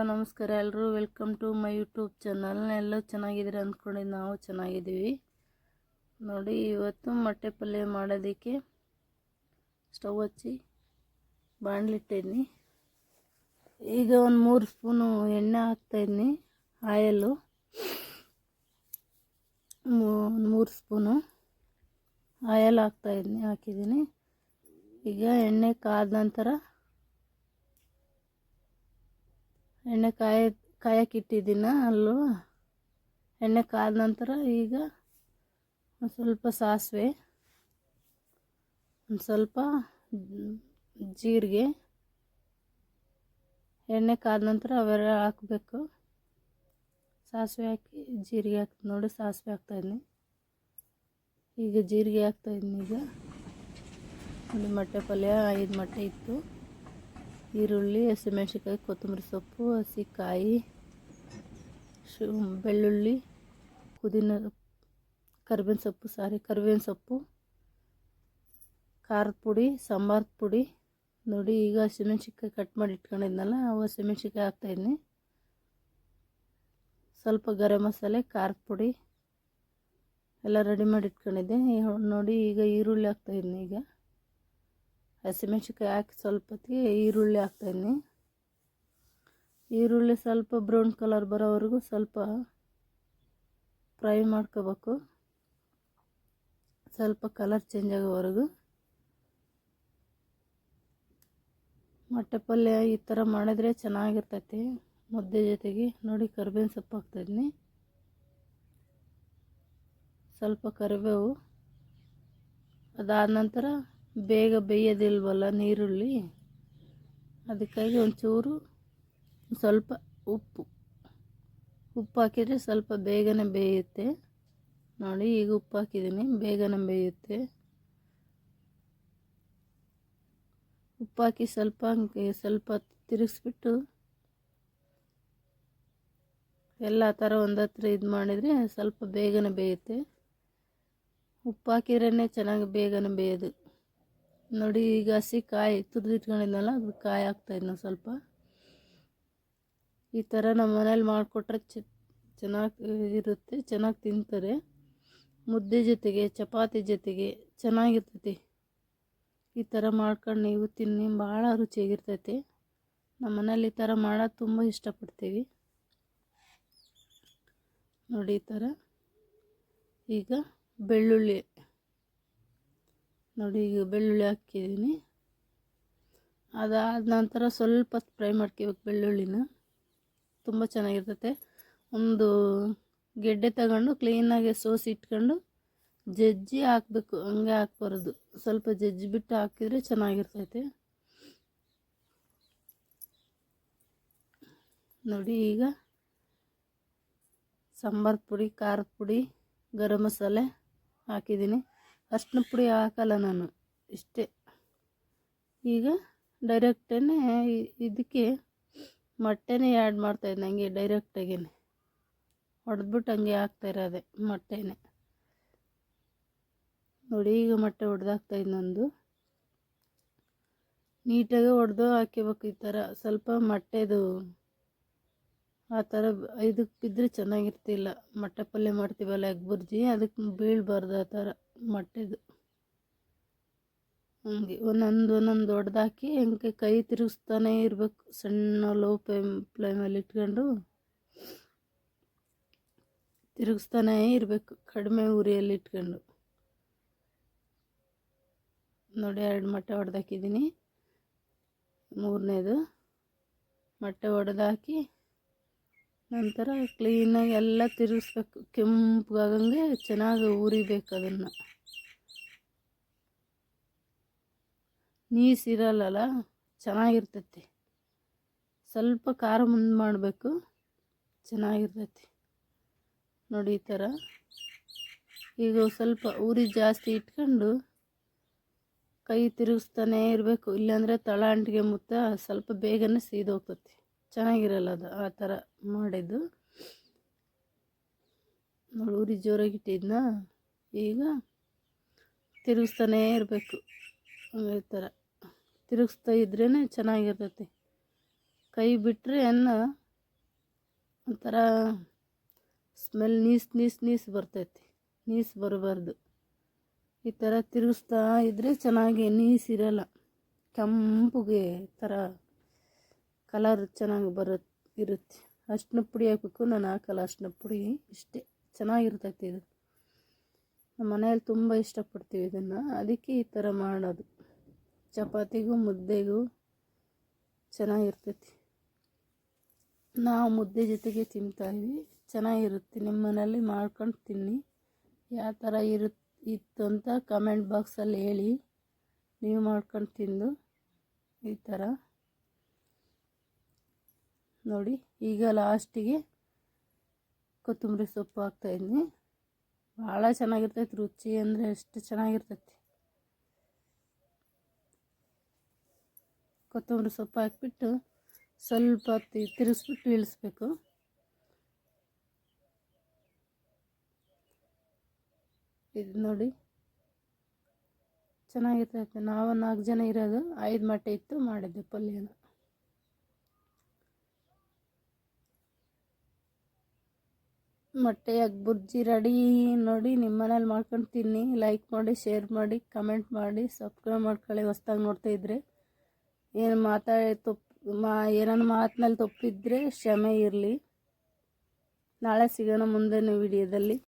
Hello, ನಮಸ್ಕಾರ. ಎಲ್ಲರೂ welcome to my YouTube channel. ಎಲ್ಲ ಚೆನ್ನಾಗಿದ್ದೀರಿ ಅಂದ್ಕೊಂಡು ನಾವು ಚೆನ್ನಾಗಿದ್ದೀವಿ. ನೋಡಿ, ಇವತ್ತು ಮೊಟ್ಟೆ ಪಲ್ಯ ಮಾಡೋದಕ್ಕೆ ಸ್ಟವ್ ಹಚ್ಚಿ ಬಾಣಲಿಟ್ಟಿದ್ನಿ ಈಗ ಒಂದು ಮೂರು ಸ್ಪೂನು ಎಣ್ಣೆ ಹಾಕ್ತಾಯಿದ್ನಿ ಆಯಲ್ಲು. ಒಂದು ಮೂರು ಸ್ಪೂನು ಆಯಲ್ ಹಾಕ್ತಾಯಿದ್ನಿ ಹಾಕಿದ್ದೀನಿ. ಈಗ ಎಣ್ಣೆ ಕಾದ ನಂತರ ಎಣ್ಣೆ ಕಾಯ ಕಾಯಕ್ಕೆ ಇಟ್ಟಿದ್ದೀನ ಅಲ್ಲೂ ಎಣ್ಣೆ ಕಾದ ನಂತರ ಈಗ ಒಂದು ಸ್ವಲ್ಪ ಸಾಸಿವೆ, ಒಂದು ಸ್ವಲ್ಪ ಜೀರಿಗೆ, ಎಣ್ಣೆ ಕಾದ ನಂತರ ಅವೆಲ್ಲ ಹಾಕಬೇಕು. ಸಾಸಿವೆ ಹಾಕಿ ಜೀರಿಗೆ ಹಾಕಿ ನೋಡಿ, ಸಾಸಿವೆ ಹಾಕ್ತಾಯಿದ್ದೀನಿ ಈಗ ಜೀರಿಗೆ ಹಾಕ್ತಾಯಿದ್ದೀನಿ ಈಗ. ಒಂದು ಮೊಟ್ಟೆ ಪಲ್ಯ, ಐದು ಮೊಟ್ಟೆ ಇತ್ತು. ಈರುಳ್ಳಿ ಹಸಿಮೆಣ್ಸಿಕಾಯಿ ಕೊತ್ತಂಬರಿ ಸೊಪ್ಪು, ಹಸಿಕಾಯಿ, ಶು, ಬೆಳ್ಳುಳ್ಳಿ, ಪುದೀನ ಕರಿಬೇವಿನ ಸೊಪ್ಪು, ಸಾರಿ, ಕರಿಬೇವಿನ ಸೊಪ್ಪು, ಖಾರದ ಪುಡಿ, ಸಾಂಬಾರು ಪುಡಿ. ನೋಡಿ, ಈಗ ಹಸಿಮೆಣ್ಸಿನ್ಕಾಯಿ ಕಟ್ ಮಾಡಿ ಇಟ್ಕೊಂಡಿದ್ನಲ್ಲ ಅವು ಹಸಿಮೆಣ್ಸಿನ್ಕಾಯಿ ಹಾಕ್ತಾಯಿದ್ನಿ ಸ್ವಲ್ಪ ಗರಂ ಮಸಾಲೆ, ಖಾರದ ಪುಡಿ ಎಲ್ಲ ರೆಡಿ ಮಾಡಿ ಇಟ್ಕೊಂಡಿದ್ದೆ. ನೋಡಿ, ಈಗ ಈರುಳ್ಳಿ ಹಾಕ್ತಾಯಿದ್ನಿ ಈಗ. ಹಸಿಮೆಣ್ಸಿನ್ಕಾಯಿ ಹಾಕಿ ಸ್ವಲ್ಪ ಹೊತ್ತಿಗೆ ಈರುಳ್ಳಿ ಹಾಕ್ತಾಯಿದ್ದೀನಿ ಈರುಳ್ಳಿ ಸ್ವಲ್ಪ ಬ್ರೌನ್ ಕಲರ್ ಬರೋವರೆಗೂ ಸ್ವಲ್ಪ ಫ್ರೈ ಮಾಡ್ಕೋಬೇಕು. ಸ್ವಲ್ಪ ಕಲರ್ ಚೇಂಜ್ ಆಗೋವರೆಗೂ. ಮೊಟ್ಟೆ ಪಲ್ಯ ಈ ಥರ ಮಾಡಿದ್ರೆ ಚೆನ್ನಾಗಿರ್ತೈತಿ. ಮುದ್ದೆ ಜೊತೆಗೆ ನೋಡಿ ಕರಿಬೇವಿನ ಸೊಪ್ಪು ಹಾಕ್ತಾಯಿದ್ದೀನಿ ಸ್ವಲ್ಪ ಕರಿಬೇವು ಅದಾದ ನಂತರ ಬೇಗ ಬೇಯೋದಿಲ್ವಲ್ಲ ನೀರುಳ್ಳಿ? ಅದಕ್ಕಾಗಿ ಒಂಚೂರು ಸ್ವಲ್ಪ ಉಪ್ಪು. ಉಪ್ಪು ಹಾಕಿದರೆ ಸ್ವಲ್ಪ ಬೇಗನೆ ಬೇಯುತ್ತೆ. ನೋಡಿ, ಈಗ ಉಪ್ಪು ಹಾಕಿದ್ದೀನಿ. ಬೇಗನೆ ಬೇಯುತ್ತೆ. ಉಪ್ಪು ಹಾಕಿ ಸ್ವಲ್ಪ ಸ್ವಲ್ಪ ತಿರುಗಿಸ್ಬಿಟ್ಟು ಎಲ್ಲ ಥರ ಒಂದು ಹತ್ರ ಇದು ಮಾಡಿದರೆ ಸ್ವಲ್ಪ ಬೇಗನೆ ಬೇಯುತ್ತೆ. ಉಪ್ಪು ಹಾಕಿದ್ರೇ ಚೆನ್ನಾಗಿ ಬೇಗನೆ ಬೇಯೋದು. ನೋಡಿ, ಈಗ ಹಸಿ ಕಾಯಿ ತುರಿದಿಟ್ಕೊಂಡಿದ್ನಲ್ಲ ಅದು ಕಾಯಿ ಹಾಕ್ತಾಯಿದ್ನ ಸ್ವಲ್ಪ. ಈ ಥರ ನಮ್ಮ ಮನೇಲಿ ಮಾಡಿಕೊಟ್ರೆ ಚೆನ್ನಾಗಿ ಇರುತ್ತೆ, ಚೆನ್ನಾಗಿ ತಿಂತಾರೆ. ಮುದ್ದೆ ಜೊತೆಗೆ, ಚಪಾತಿ ಜೊತೆಗೆ ಚೆನ್ನಾಗಿರ್ತೈತಿ. ಈ ಥರ ಮಾಡ್ಕೊಂಡು ನೀವು ತಿನ್ನಿ, ಭಾಳ ರುಚಿಯಾಗಿರ್ತೈತಿ. ನಮ್ಮ ಮನೇಲಿ ಈ ಥರ ಮಾಡೋದು ತುಂಬ ಇಷ್ಟಪಡ್ತೀವಿ. ನೋಡಿ ಈ ಥರ ಈಗ ಬೆಳ್ಳುಳ್ಳಿ. ನೋಡಿ, ಈಗ ಬೆಳ್ಳುಳ್ಳಿ ಹಾಕಿದ್ದೀನಿ. ಅದಾದ ನಂತರ ಸ್ವಲ್ಪ ಫ್ರೈ ಮಾಡ್ಕೋಬೇಕು ಬೆಳ್ಳುಳ್ಳಿನ. ತುಂಬ ಚೆನ್ನಾಗಿರ್ತೈತೆ. ಒಂದು ಗೆಡ್ಡೆ ತಗೊಂಡು ಕ್ಲೀನಾಗಿ ಸೋಸಿ ಇಟ್ಕೊಂಡು ಜಜ್ಜಿ ಹಾಕಬೇಕು. ಹಂಗೆ ಹಾಕ್ಬಾರ್ದು. ಸ್ವಲ್ಪ ಜಜ್ಜಿ ಬಿಟ್ಟು ಹಾಕಿದರೆ ಚೆನ್ನಾಗಿರ್ತೈತೆ. ನೋಡಿ, ಈಗ ಸಾಂಬಾರು ಪುಡಿ, ಖಾರದ ಪುಡಿ, ಗರಂ ಮಸಾಲೆ ಹಾಕಿದ್ದೀನಿ. ಅರ್ಶಿನ ಪುಡಿ ಹಾಕಲ್ಲ ನಾನು, ಇಷ್ಟೇ. ಈಗ ಡೈರೆಕ್ಟೇ ಇದಕ್ಕೆ ಮೊಟ್ಟೆನೇ ಆ್ಯಡ್ ಮಾಡ್ತಾಯಿದ್ದೆ ಹಂಗೆ ಡೈರೆಕ್ಟಾಗೇ ಹೊಡೆದ್ಬಿಟ್ಟು ಹಂಗೆ ಹಾಕ್ತಾಯಿರೋದೆ ಮೊಟ್ಟೆನೇ. ನೋಡಿ ಈಗ ಮೊಟ್ಟೆ ಹೊಡೆದಾಕ್ತಾ ಇನ್ನೊಂದು ನೀಟಾಗಿ ಹೊಡೆದು ಹಾಕಿಬೇಕು ಈ ಥರ. ಸ್ವಲ್ಪ ಮೊಟ್ಟೆದು ಆ ಥರ ಇದಕ್ಕೆ ಬಿದ್ದರೆ ಚೆನ್ನಾಗಿರ್ತಿಲ್ಲ. ಮೊಟ್ಟೆ ಪಲ್ಯ ಮಾಡ್ತೀವಲ್ಲ ಎಗ್ ಬುರ್ಜಿ ಅದಕ್ಕೆ ಬೀಳಬಾರ್ದು ಆ ಥರ ಮೊಟ್ಟೆದು. ಹಂಗೆ ಒಂದೊಂದು ಒಂದೊಂದು ದೊಡ್ಡದಾಕಿ ಹಂಗೆ ಕೈ ತಿರುಗಿಸ್ತಾನೆ ಇರಬೇಕು. ಸಣ್ಣ ಲೋ ಫ್ಲೇಮ್ ಫ್ಲೇಮಲ್ಲಿ ಇಟ್ಕೊಂಡು ತಿರುಗಿಸ್ತಾನೇ ಇರಬೇಕು. ಕಡಿಮೆ ಉರಿಯಲ್ಲಿ ಇಟ್ಕೊಂಡು. ನೋಡಿ ಎರಡು ಮೊಟ್ಟೆ ಹೊಡೆದಾಕಿದ್ದೀನಿ ಮೂರನೇದು. ಮೊಟ್ಟೆ ಹೊಡೆದಾಕಿ ನಂತರ ಕ್ಲೀನಾಗಿ ಎಲ್ಲ ತಿರುಗಿಸ್ಬೇಕು. ಕೆಂಪಗಾಗಂಗೆ ಚೆನ್ನಾಗಿ ಉರಿಬೇಕು ಅದನ್ನು. ನೀಸಿರಲ್ಲ ಚೆನ್ನಾಗಿರ್ತೈತಿ. ಸ್ವಲ್ಪ ಖಾರ ಮುಂದೆ ಮಾಡಬೇಕು, ಚೆನ್ನಾಗಿರ್ತೈತಿ. ನೋಡಿ ಈ ಥರ ಈಗ ಸ್ವಲ್ಪ ಉರಿ ಜಾಸ್ತಿ ಇಟ್ಕೊಂಡು ಕೈ ತಿರುಗಿಸ್ತಾನೇ ಇರಬೇಕು. ಇಲ್ಲಾಂದರೆ ತಳ ಅಂಟಿಗೆ ಮುತ್ತ ಸ್ವಲ್ಪ ಬೇಗನೆ ಸೀದೋಗ್ತತಿ. ಚೆನ್ನಾಗಿರಲ್ಲ ಅದು, ಆ ಥರ ಮಾಡಿದ್ದು. ನೋಡಿ, ಉರಿ ಜೋರಾಗಿ ಇಟ್ಟಿದ್ನ? ಈಗ ತಿರುಗಿಸ್ತಾನೇ ಇರಬೇಕು. ಈ ಥರ. ತಿರುಗಿಸ್ತಾ ಇದ್ರೇ ಚೆನ್ನಾಗಿರ್ತೈತಿ. ಕೈ ಬಿಟ್ಟರೆ ಅನ್ನ ಒಂಥರ ಸ್ಮೆಲ್ ನೀಸ್ ನೀಸ್ ನೀಸ್ ಬರ್ತೈತಿ. ನೀಸ್ ಬರಬಾರ್ದು. ಈ ಥರ ತಿರುಗಿಸ್ತಾ ಇದ್ದರೆ ಚೆನ್ನಾಗಿ ನೀಸಿರಲ್ಲ. ಕೆಂಪುಗೆ ಥರ ಕಲರ್ ಚೆನ್ನಾಗಿ ಬರುತ್ತೆ ಇರುತ್ತೆ. ಅರ್ಶಿನ ಪುಡಿ ಹಾಕಬೇಕು, ನಾನು ಹಾಕಲ್ಲ. ಅರ್ಶಿನ ಪುಡಿ ಇಷ್ಟೇ. ಚೆನ್ನಾಗಿರ್ತೈತೆ ಇದು. ನಮ್ಮ ಮನೆಯಲ್ಲಿ ತುಂಬ ಇಷ್ಟಪಡ್ತೀವಿ ಇದನ್ನು. ಅದಕ್ಕೆ ಈ ಥರ ಮಾಡೋದು. ಚಪಾತಿಗೂ, ಮುದ್ದೆಗೂ ಚೆನ್ನಾಗಿರ್ತೈತಿ. ನಾವು ಮುದ್ದೆ ಜೊತೆಗೆ ತಿಂತಾಯಿದ್ವಿ ಚೆನ್ನಾಗಿರುತ್ತೆ. ನಿಮ್ಮ ಮನೇಲಿ ಮಾಡ್ಕೊಂಡು ತಿನ್ನಿ. ಯಾವ ಥರ ಇರುತ್ತೆ ಇತ್ತು ಅಂತ ಕಮೆಂಟ್ ಬಾಕ್ಸಲ್ಲಿ ಹೇಳಿ. ನೀವು ಮಾಡ್ಕೊಂಡು ತಿಂದು ಈ ಥರ ನೋಡಿ, ಈಗ ಲಾಸ್ಟಿಗೆ ಕೊತ್ತಂಬರಿ ಸೊಪ್ಪು ಹಾಕ್ತಾಯಿದ್ನಿ ಭಾಳ ಚೆನ್ನಾಗಿರ್ತೈತೆ, ರುಚಿ ಅಂದರೆ ಎಷ್ಟು ಚೆನ್ನಾಗಿರ್ತೈತಿ. ಕೊತ್ತಂಬರಿ ಸೊಪ್ಪು ಹಾಕಿಬಿಟ್ಟು ಸ್ವಲ್ಪ ತಿರುಗಿಸ್ಬಿಟ್ಟು ಇಳಿಸ್ಬೇಕು. ಇದು ನೋಡಿ ಚೆನ್ನಾಗಿರ್ತೈತೆ. ನಾವು ನಾಲ್ಕು ಜನ ಇರೋದು, ಐದು ಮಟ್ಟೆ ಇತ್ತು ಮಾಡಿದ್ದೆ ಪಲ್ಯನ. ಮೊಟ್ಟೆಯಾಗಿ ಬುರ್ಜಿ ರೆಡಿ ನೋಡಿ ನಿಮ್ಮ ಮನೇಲಿ ಮಾಡ್ಕೊಂಡು ತಿನ್ನಿ. ಲೈಕ್ ಮಾಡಿ ಶೇರ್ ಮಾಡಿ ಕಮೆಂಟ್ ಮಾಡಿ ಸಬ್ಸ್ಕ್ರೈಬ್ ಮಾಡ್ಕೊಳ್ಳಿ. ಹೊಸ್ದಾಗಿ ನೋಡ್ತಾ ಇದ್ರೆ. ಏನು ಮಾತಾಡಿ ತಪ್ಪು ಮಾ, ಏನಾನ ಮಾತಿನಲ್ಲಿ ತಪ್ಪಿದ್ರೆ ಕ್ಷಮೆ ಇರಲಿ. ನಾಳೆ ಸಿಗೋಣ ಮುಂದಿನ ವಿಡಿಯೋದಲ್ಲಿ.